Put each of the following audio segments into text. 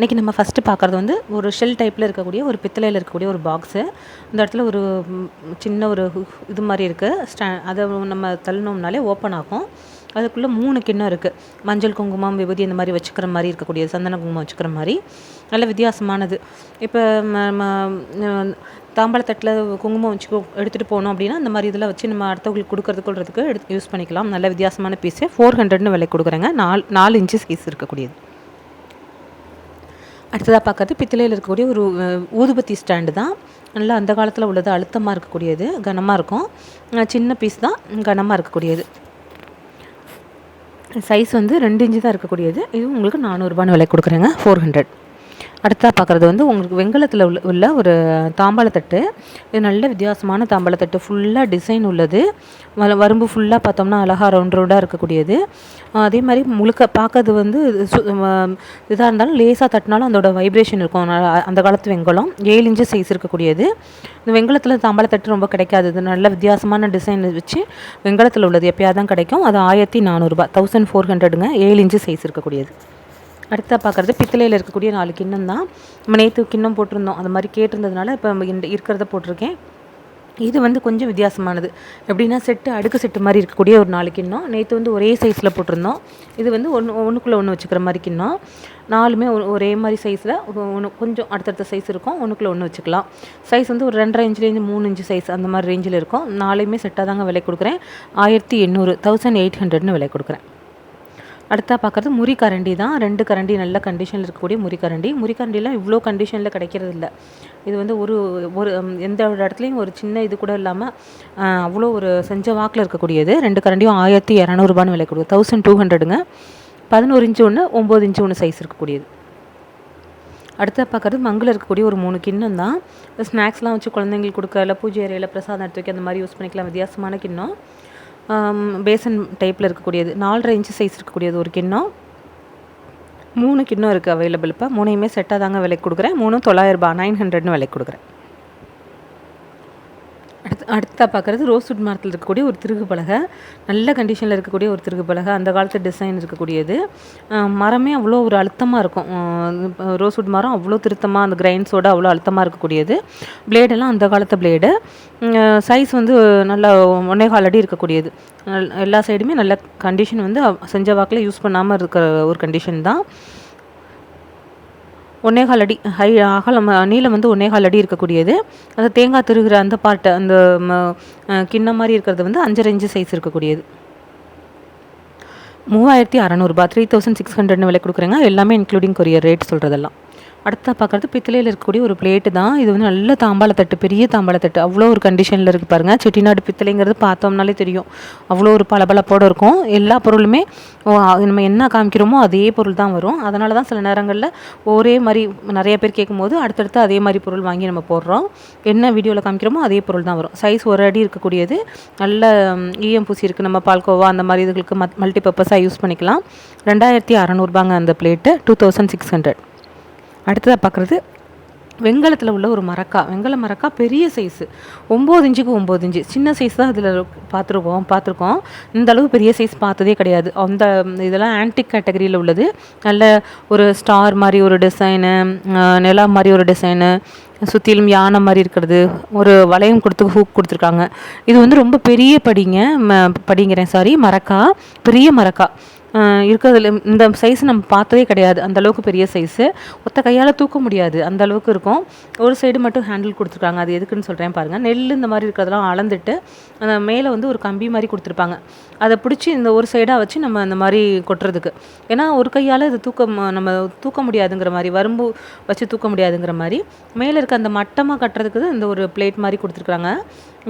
இன்றைக்கி நம்ம ஃபஸ்ட்டு பார்க்குறது வந்து ஒரு ஷெல் டைப்பில் இருக்கக்கூடிய ஒரு பித்தளையில் இருக்கக்கூடிய ஒரு பாக்ஸு இந்த இடத்துல ஒரு சின்ன ஒரு ஹு- இது மாதிரி இருக்குது ஸ்டா அதை நம்ம தள்ளினோம்னாலே ஓப்பன் ஆகும். அதுக்குள்ளே மூணு கிண்ணம் இருக்குது மஞ்சள் குங்குமம் விபூதி இந்த மாதிரி வச்சுக்கிற மாதிரி இருக்கக்கூடிய சந்தன குங்குமம் வச்சுக்கிற மாதிரி. நல்ல வித்தியாசமானது. இப்போ தாம்பாளத்தட்டில் குங்குமம் வச்சு எடுத்துகிட்டு போனோம் அப்படின்னா அந்த மாதிரி இதில் வச்சு நம்ம அடுத்தவங்களுக்கு கொடுக்கறது கொள்றதுக்கு எடுத்து யூஸ் பண்ணிக்கலாம். நல்ல வித்தியாசமான பீஸு ஃபோர் ஹண்ட்ரட்னு விலை கொடுக்குறேங்க. நாலு நாலு இன்ச்சு சைஸ் இருக்கக்கூடியது. அடுத்ததாக பார்க்கறது பித்தளையில் இருக்கக்கூடிய ஒரு ஊதுபத்தி ஸ்டாண்டு தான். நல்லா அந்த காலத்தில் உள்ளது அழுத்தமாக இருக்கக்கூடியது கனமாக இருக்கும். சின்ன பீஸ் தான் கனமாக இருக்கக்கூடியது. சைஸ் வந்து ரெண்டு இன்ச்சு தான் இருக்கக்கூடியது. இது உங்களுக்கு நானூறுரூபான்னு விலை கொடுக்குறேங்க ஃபோர் ஹண்ட்ரட் அடுத்தா பார்க்குறது வந்து உங்களுக்கு வெங்கலத்தில் உள்ள உள்ள ஒரு தாம்பாளத்தட்டு. இது நல்ல வித்தியாசமான தாம்பாளத்தட்டு. ஃபுல்லாக டிசைன் உள்ளது. வ- வரம்பு ஃபுல்லாக பார்த்தோம்னா அழகாக ரவுண்ட் ரவுண்டாக இருக்கக்கூடியது. அதே மாதிரி முழுக்க பார்க்கறது வந்து இதாக இருந்தாலும் லேசாக தட்டினாலும் அதோட வைப்ரேஷன் இருக்கும். அந்த காலத்து வெங்கலம். ஏழு இன்ச்சு சைஸ் இருக்கக்கூடியது. இந்த வெங்கலத்தில் தாம்பாளத்தட்டு ரொம்ப கிடைக்காது. இது நல்ல வித்தியாசமான டிசைன் வச்சு வெங்கலத்தில் உள்ளது எப்பயாவது தான் கிடைக்கும். அது ஆயிரத்தி நானூறுரூபா தௌசண்ட் ஃபோர் ஹண்ட்ரடுங்க ஏழு இன்ச்சு சைஸ் இருக்கக்கூடியது. அடுத்ததாக பார்க்குறது பித்தளையில் இருக்கக்கூடிய நாலு கிண்ணம் தான் நம்ம நேற்று கிண்ணம் போட்டிருந்தோம். அந்த மாதிரி கேட்டிருந்ததுனால இப்போ இந்த இருக்கிறத போட்டிருக்கேன். இது வந்து கொஞ்சம் வித்தியாசமானது. எப்படின்னா செட்டு அடுக்கு செட்டு மாதிரி இருக்கக்கூடிய ஒரு நாலு கிண்ணம். நேற்று வந்து ஒரே சைஸில் போட்டிருந்தோம். இது வந்து ஒன்று ஒன்றுக்குள்ளே ஒன்று வச்சுக்கிற மாதிரி கிண்ணம். நாலுமே ஒ- ஒரே மாதிரி சைஸில் ஒன்று கொஞ்சம் அடுத்தடுத்த சைஸ் இருக்கும். ஒன்றுக்குள்ளே ஒன்று வச்சுக்கலாம். சைஸ் வந்து ஒரு ரெண்டரை இன்ச்லேருந்து மூணு இன்ச்சு சைஸ் அந்த மாதிரி ரேஞ்சில் இருக்கும். நாலுமே செட்டாக தாங்க விலை கொடுக்குறேன். ஆயிரத்தி எண்ணூறு தௌசண்ட் எயிட் ஹண்ட்ரட்னு விலை கொடுக்குறேன். அடுத்தா பார்க்குறது முறி கரண்டி தான். ரெண்டு கரண்டி நல்ல கண்டிஷனில் இருக்கக்கூடிய முறி கரண்டி. முறி கரண்டிலாம் இவ்வளோ கண்டிஷனில் கிடைக்கிறது இல்லை இது வந்து ஒரு ஒரு எந்த ஒரு இடத்துலையும் ஒரு சின்ன இது கூட இல்லாமல் அவ்வளோ ஒரு செஞ்ச வாக்கில் இருக்கக்கூடியது. ரெண்டு கரண்டியும் ஆயிரத்தி இரநூறுபான்னு விலை கொடுக்குது. தௌசண்ட் டூ ஹண்ட்ரடுங்க பதினோரு இன்ச்சு ஒன்று ஒம்பது இன்ச்சு ஒன்று சைஸ் இருக்கக்கூடியது. அடுத்த பார்க்குறது மங்கில் இருக்கக்கூடிய ஒரு மூணு கிண்ணம் தான். ஸ்நாக்ஸ்லாம் வச்சு குழந்தைங்களுக்கு கொடுக்க இல்லை பூஜை அறையில் பிரசாதம் எடுத்து வைக்க அந்த மாதிரி யூஸ் பண்ணிக்கலாம். வித்தியாசமான கிண்ணம். பேசன் டைப்பில் இருக்கக்கூடியது நாலரை இன்ச்சு சைஸ் இருக்கக்கூடியது ஒரு கிண்ணம். மூணு கிண்ணம் இருக்குது அவைலபிள் இப்போ மூணையுமே செட்டாக தாங்க விலைக்கு கொடுக்குறேன். மூணும் தொள்ளாயிரரூபா நைன் ஹண்ட்ரட்னு விலைக்கு கொடுக்குறேன். அடுத்து அடுத்தா பார்க்குறது ரோஸ்வுட் மரத்தில் இருக்கக்கூடிய ஒரு திருகு பலகை. நல்ல கண்டிஷனில் இருக்கக்கூடிய ஒரு திருகு பலகை. அந்த காலத்து டிசைன் இருக்கக்கூடியது. மரமே அவ்வளோ ஒரு அழுத்தமாக இருக்கும். ரோஸ்வுட் மரம் அவ்வளோ திருத்தமாக அந்த கிரைன்ஸோட அவ்வளோ அழுத்தமாக இருக்கக்கூடியது. பிளேடெல்லாம் அந்த காலத்து பிளேடு சைஸ் வந்து நல்லா ஒன்னே கால் அடி இருக்கக்கூடியது. எல்லா சைடுமே நல்ல கண்டிஷன் வந்து செஞ்ச வாக்கில் யூஸ் பண்ணாமல் இருக்கிற ஒரு கண்டிஷன் தான். ஒன்னேகால் அடி ஹை அகலம் நீளம் வந்து ஒன்னேகால் அடி இருக்கக்கூடியது. அந்த தேங்காய் திருகிற அந்த பார்ட்டு அந்த ம, கிண்ணம் மாதிரி இருக்கிறது வந்து அஞ்சரை இன்ச்சு சைஸ் இருக்கக்கூடியது. மூவாயிரத்தி அறநூறுபா த்ரீ தௌசண்ட் சிக்ஸ் ஹண்ட்ரட்னு விலை கொடுக்குறேங்க. எல்லாமே இன்க்ளூடிங் கொரியர் ரேட் சொல்கிறதெல்லாம் அடுத்த பார்க்குறது பித்தளையில் இருக்கக்கூடிய ஒரு பிளேட்டு தான். இது வந்து நல்ல தாம்பாளத்தட்டு பெரிய தாம்பாளத்தட்டு அவ்வளோ ஒரு கண்டிஷனில் இருக்குது பாருங்கள் செட்டிநாடு பித்தளைங்கிறது பார்த்தோம்னாலே தெரியும். அவ்வளோ ஒரு பளபளப்போடு இருக்கும். எல்லா பொருளுமே நம்ம என்ன காமிக்கிறோமோ அதே பொருள் தான் வரும். அதனால தான் சில நேரங்களில் ஒரே மாதிரி நிறைய பேர் கேட்கும்போது அடுத்தடுத்து அதே மாதிரி பொருள் வாங்கி நம்ம போடுறோம். என்ன வீடியோவில் காமிக்கிறோமோ அதே பொருள் தான் வரும். சைஸ் ஒரு அடி இருக்கக்கூடியது. நல்ல ஈயம் பூசி இருக்குது நம்ம பால்கோவா அந்த மாதிரி இதுகளுக்கு மத் மல்டி பர்பஸாக யூஸ் பண்ணிக்கலாம். ரெண்டாயிரத்தி அறநூறுபாங்க அந்த plate two thousand six hundred அடுத்ததாக பார்க்குறது வெங்கலத்தில் உள்ள ஒரு மரக்கா. வெங்கல மரக்கா பெரிய சைஸு ஒம்பது இன்ச்சுக்கு ஒம்பது இன்ச்சு. சின்ன சைஸ் தான் இதில் பார்த்துருக்கோம் பார்த்துருக்கோம் இந்த அளவு பெரிய சைஸ் பார்த்ததே கிடையாது. அந்த இதெல்லாம் ஆன்டிக் கேட்டகரியில் உள்ளது. நல்ல ஒரு ஸ்டார் மாதிரி ஒரு டிசைனு நிலா மாதிரி ஒரு டிசைனு சுற்றிலும் யானை மாதிரி இருக்கிறது. ஒரு வளையம் கொடுத்து ஹூக் கொடுத்துருக்காங்க. இது வந்து ரொம்ப பெரிய படிங்க ம படிங்கிறேன் சாரி மரக்கா பெரிய மரக்கா. இருக்கிறதுல இந்த சைஸ் நம்ம பார்த்ததே கிடையாது. அந்தளவுக்கு பெரிய சைஸு ஒத்த கையால் தூக்க முடியாது. அந்த அளவுக்கு இருக்கும். ஒரு சைடு மட்டும் ஹேண்டில் கொடுத்துருக்காங்க. அது எதுக்குன்னு சொல்கிறேன் பாருங்கள் நெல் இந்த மாதிரி இருக்கிறதெல்லாம் அளந்துட்டு அந்த மேலே வந்து ஒரு கம்பி மாதிரி கொடுத்துருப்பாங்க. அதை பிடிச்சி இந்த ஒரு சைடாக வச்சு நம்ம அந்த மாதிரி கொட்டுறதுக்கு. ஏன்னா ஒரு கையால் இது தூக்க நம்ம தூக்க முடியாதுங்கிற மாதிரி வரம்பு வச்சு தூக்க முடியாதுங்கிற மாதிரி மேலே இருக்க அந்த மட்டமாக கட்டுறதுக்கு இந்த ஒரு பிளேட் மாதிரி கொடுத்துருக்காங்க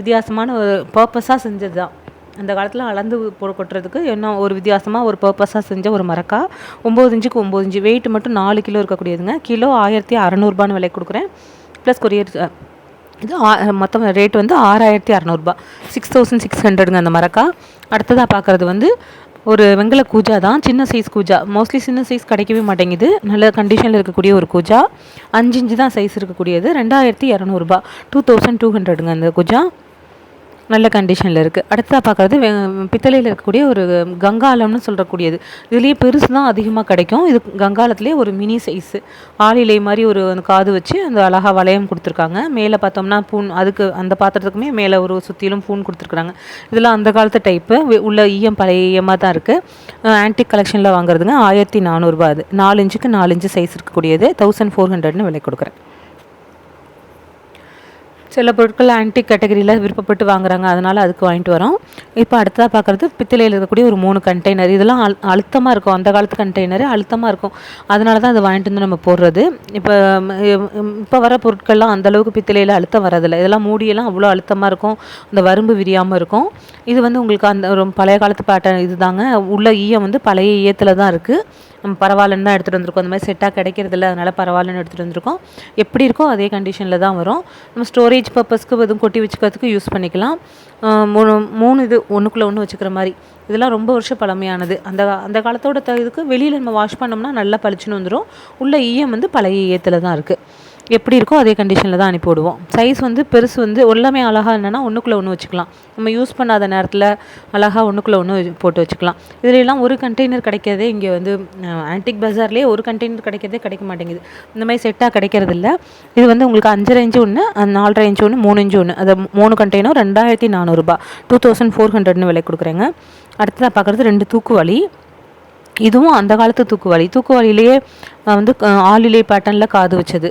வித்தியாசமான ஒரு பர்பஸாக செஞ்சது தான் அந்த காலத்தில் அளந்து போட கொட்டுறதுக்கு என்ன ஒரு வித்தியாசமாக ஒரு பர்பஸாக செஞ்ச ஒரு மரக்கா. ஒம்பது இஞ்சுக்கு ஒம்பது இஞ்சு வெயிட் மட்டும் நாலு கிலோ இருக்கக்கூடியதுங்க. கிலோ ஆயிரத்தி அறநூறுபான்னு விலை கொடுக்குறேன். ப்ளஸ் கொரியர் இது மொத்தம் ரேட் வந்து ஆறாயிரத்தி அறநூறுபா. சிக்ஸ் தௌசண்ட் சிக்ஸ் ஹண்ட்ரடுங்க அந்த மரக்கா. அடுத்ததாக பார்க்குறது வந்து ஒரு வெங்கல கூஜா தான். சின்ன சைஸ் கூஜா. மோஸ்ட்லி சின்ன சைஸ் கிடைக்கவே மாட்டேங்குது. நல்ல கண்டிஷனில் இருக்கக்கூடிய ஒரு கூஜா. அஞ்சு இஞ்சு தான் சைஸ் இருக்கக்கூடியது. ரெண்டாயிரத்தி இரநூறுபா டூ தௌசண்ட் டூ ஹண்ட்ரடுங்க அந்த கூஜா. நல்ல கண்டிஷனில் இருக்குது அடுத்ததாக பார்க்குறது பித்தளையில் இருக்கக்கூடிய ஒரு கங்காலம்னு சொல்கிறக்கூடியது இதுலேயே பெருசு தான் அதிகமாக கிடைக்கும். இது கங்காலத்துலேயே ஒரு மினி சைஸு ஆளிலை மாதிரி ஒரு காது வச்சு அந்த அழகாக வளையம் கொடுத்துருக்காங்க. மேலே பார்த்தோம்னா பூன் அதுக்கு அந்த பாத்திரத்துக்குமே மேலே ஒரு சுற்றிலும் பூன் கொடுத்துருக்குறாங்க. இதெல்லாம் அந்த காலத்து டைப்பு உள்ள ஈயம் பழைய ஈயமாக தான் இருக்குது ஆன்டிக் கலெக்ஷனில் வாங்குறதுங்க ஆயிரத்தி நானூறுரூபா அது. நாலு இன்ச்சுக்கு நாலு இன்ச்சு சைஸ் இருக்கக்கூடியது. தௌசண்ட் ஃபோர் ஹண்ட்ரட்னு விலை கொடுக்குறேன். சில பொருட்கள் ஆன்டிக் கேட்டகரியில் விருப்பப்பட்டு வாங்குறாங்க. அதனால் அதுக்கு வாங்கிட்டு வரோம். இப்போ அடுத்ததாக பார்க்குறது பித்தளையில் இருக்கக்கூடிய ஒரு மூணு கண்டெய்னர் இதெல்லாம் அழு அழுத்தமாக இருக்கும். அந்த காலத்து கண்டெய்னர் அழுத்தமாக இருக்கும். அதனால தான் அதை வாங்கிட்டு வந்து நம்ம போடுறது. இப்போ இப்போ வர பொருட்கள்லாம் அந்தளவுக்கு பித்தளையில் அழுத்தம் வரதில்லை. இதெல்லாம் மூடியெல்லாம் அவ்வளோ அழுத்தமாக இருக்கும். அந்த வரம்பு விரியாமல் இருக்கும். இது வந்து உங்களுக்கு அந்த ஒரு பழைய காலத்து பேட்டர்ன் இது தாங்க. உள்ள ஈயம் வந்து பழைய ஈயத்தில் தான் இருக்குது நம்ம பரவாயில்லன்னு தான் எடுத்துகிட்டு வந்திருக்கோம். அந்த மாதிரி செட்டாக கிடைக்கிறதில்ல அதனால் பரவாயில்லன்னு எடுத்துகிட்டு வந்திருக்கோம். எப்படி இருக்கோ அதே கண்டிஷனில் தான் வரும். நம்ம ஸ்டோரேஜ் பர்பஸ்க்கு எதுவும் கொட்டி வச்சுக்கிறதுக்கு யூஸ் பண்ணிக்கலாம். மூணு மூணு இது ஒன்றுக்குள்ளே ஒன்று வச்சுக்கிற மாதிரி. இதெல்லாம் ரொம்ப வருஷம் பழமையானது. அந்த அந்த காலத்தோட த இதுக்கு வெளியில் நம்ம வாஷ் பண்ணோம்னா நல்லா பளிச்சுன்னு வந்துடும் உள்ள ஈயம் வந்து பழைய ஈயத்தில் தான் இருக்குது எப்படி இருக்கோ அதே கண்டிஷனில் தான் அனுப்பி விடுவோம் சைஸ் வந்து பெருசு வந்து எல்லாமே அழகாக என்னென்னா ஒன்றுக்குள்ளே ஒன்று வச்சுக்கலாம். நம்ம யூஸ் பண்ணாத நேரத்தில் அழகாக ஒன்றுக்குள்ளே ஒன்று போட்டு வச்சுக்கலாம். இதுலலாம் ஒரு கண்டெய்னர் கிடைக்கிறதே இங்கே வந்து ஆன்டிக் பஜார்லேயே ஒரு கண்டெய்னர் கிடைக்கிறதே கிடைக்க மாட்டேங்குது. இந்த மாதிரி செட்டாக கிடைக்கிறது இல்லை. இது வந்து உங்களுக்கு அஞ்சரை இன்ச்சு ஒன்று நாலரை இன்ச்சு ஒன்று மூணு இன்ச்சு ஒன்று அது மூணு கண்டெய்னர் ரெண்டாயிரத்தி நானூறுரூபா டூ தௌசண்ட் ஃபோர் ஹண்ட்ரட்னு விலை கொடுக்குறேங்க. அடுத்ததாக பார்க்குறது ரெண்டு தூக்குவாளி இதுவும் அந்த காலத்து தூக்குவாளி தூக்குவாளியிலேயே வந்து ஆளிலே பேட்டர்னில் காது வச்சது.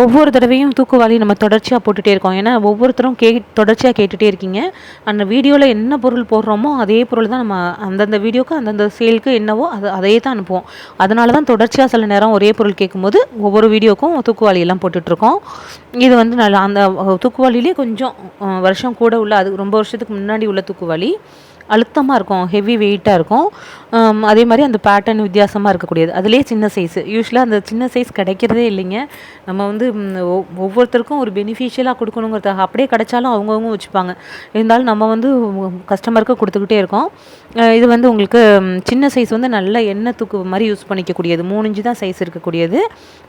ஒவ்வொரு தடவையும் தூக்குவாளி நம்ம தொடர்ச்சியாக போட்டுகிட்டே இருக்கோம். ஏன்னா ஒவ்வொருத்தரும் கே தொடர்ச்சியாக கேட்டுகிட்டே இருக்கீங்க. அந்த வீடியோவில் என்ன பொருள் போடுறோமோ அதே பொருள் தான் நம்ம அந்தந்த வீடியோக்கு அந்தந்த சேலுக்கு என்னவோ அது அதையே தான் அனுப்புவோம். அதனால தான் தொடர்ச்சியாக சில நேரம் ஒரே பொருள் கேட்கும்போது ஒவ்வொரு வீடியோக்கும் தூக்குவாளியெல்லாம் போட்டுட்ருக்கோம். இது வந்து நல்லா அந்த தூக்குவாளிலே கொஞ்சம் வருஷம் கூட உள்ள அது ரொம்ப வருஷத்துக்கு முன்னாடி உள்ள தூக்குவாளி அழுத்தமாக இருக்கும் ஹெவி வெயிட்டாக இருக்கும். அதே மாதிரி அந்த பேட்டர்ன் வித்தியாசமாக இருக்கக்கூடியது. அதிலே சின்ன சைஸு யூஸ்வலாக அந்த சின்ன சைஸ் கிடைக்கிறதே இல்லைங்க. நம்ம வந்து ஒவ்வொருத்தருக்கும் ஒரு பெனிஃபிஷியலாக கொடுக்கணுங்கிறத அப்படியே கிடைச்சாலும் அவங்கவுங்க வச்சுப்பாங்க. இருந்தாலும் நம்ம வந்து கஸ்டமருக்கு கொடுத்துக்கிட்டே இருக்கோம். இது வந்து உங்களுக்கு சின்ன சைஸ் வந்து நல்ல எண்ணெய் தூக்கு மாதிரி யூஸ் பண்ணிக்கக்கூடியது. மூணு இன்ச்சு தான் சைஸ் இருக்கக்கூடியது.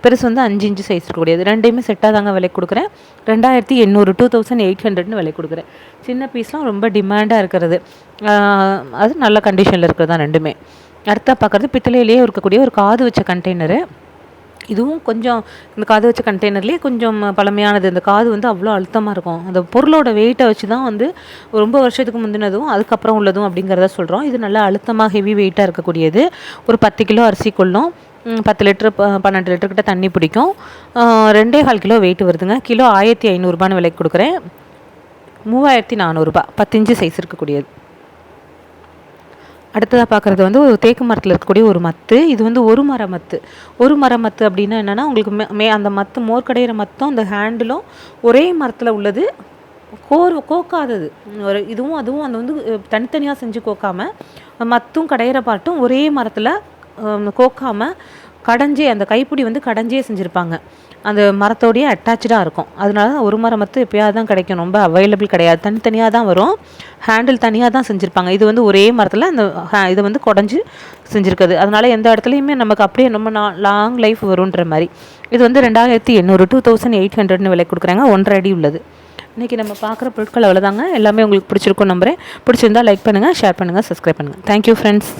பெருசு வந்து அஞ்சு இன்ச்சு சைஸ் இருக்கக்கூடியது. ரெண்டையுமே செட்டாக தாங்க விலை கொடுக்குறேன். ரெண்டாயிரத்தி எண்ணூறு டூ தௌசண்ட் எயிட் ஹண்ட்ரட்னு விலை கொடுக்குறேன். சின்ன பீஸ்லாம் ரொம்ப டிமாண்டாக இருக்கிறது. அது நல்ல கண்டிஷனில் இருக்கிறது தான் ரெண்டுமே. அடுத்தா பார்க்குறது பித்தளையிலேயே இருக்கக்கூடிய ஒரு காது வச்ச கண்டெய்னரு இதுவும் கொஞ்சம் இந்த காது வச்ச கண்டெய்னர்லேயே கொஞ்சம் பழமையானது. இந்த காது வந்து அவ்வளோ அழுத்தமாக இருக்கும். அந்த பொருளோட வெயிட்டை வச்சு தான் வந்து ரொம்ப வருஷத்துக்கு முந்தினதும் அதுக்கப்புறம் உள்ளதும் அப்படிங்கிறத சொல்கிறோம் இது நல்லா அழுத்தமாக ஹெவி வெயிட்டாக இருக்கக்கூடியது. ஒரு பத்து கிலோ அரிசி கொள்ளும். பத்து லிட்டரு பன்னெண்டு லிட்டருக்கிட்ட தண்ணி பிடிக்கும். ரெண்டே கால் கிலோ வெயிட் வருதுங்க. கிலோ ஆயிரத்தி ஐநூறுரூபான்னு விலைக்கு கொடுக்குறேன். மூவாயிரத்தி நானூறுரூபா பத்து இன்ச்சு சைஸ் இருக்கக்கூடியது. அடுத்ததாக பார்க்குறது வந்து ஒரு தேக்கு மரத்தில் இருக்கக்கூடிய ஒரு மத்து. இது வந்து ஒரு மர மத்து. ஒரு மர மத்து அப்படின்னா என்னென்னா உங்களுக்கு மே மே அந்த மத்து மோர் கடையிற மத்தும் அந்த ஹேண்டிலும் ஒரே மரத்தில் உள்ளது. கோர் கோக்காதது. ஒரு இதுவும் அதுவும் அந்த வந்து தனித்தனியாக செஞ்சு கோக்காமல் மத்தும் கடையிற பாட்டும் ஒரே மரத்தில் கோக்காமல் கடைஞ்சே அந்த கைப்பிடி வந்து கடைஞ்சே செஞ்சுருப்பாங்க. அந்த மரத்தோடையே அட்டாச்சாக இருக்கும். அதனால தான் ஒரு மரம் மட்டும் எப்போயாவது தான் கிடைக்கும். ரொம்ப அவைலபிள் கிடையாது. தனித்தனியாக தான் வரும். ஹேண்டில் தனியாக தான் செஞ்சுருப்பாங்க. இது வந்து ஒரே மரத்தில் அந்த இதை வந்து குடஞ்சி செஞ்சுருக்குது. அதனால் எந்த இடத்துலையுமே நமக்கு அப்படியே ரொம்ப நா லாங் லைஃப் வருன்ற மாதிரி. இது வந்து ரெண்டாயிரத்தி எண்ணூறு டூ தௌசண்ட் எயிட் ஹண்ட்ரட்னு விலை கொடுக்குறாங்க. ஒன்றரை அடி உள்ளது. இன்றைக்கி நம்ம பார்க்குற பொருட்கள் அவ்வளோதாங்க எல்லாமே உங்களுக்கு பிடிச்சிருக்கும் நம்புறேன். பிடிச்சிருந்தால் லைக் பண்ணுங்கள் ஷேர் பண்ணுங்கள் சப்ஸ்கிரைப் பண்ணுங்கள் தேங்க்யூ ஃப்ரெண்ட்ஸ்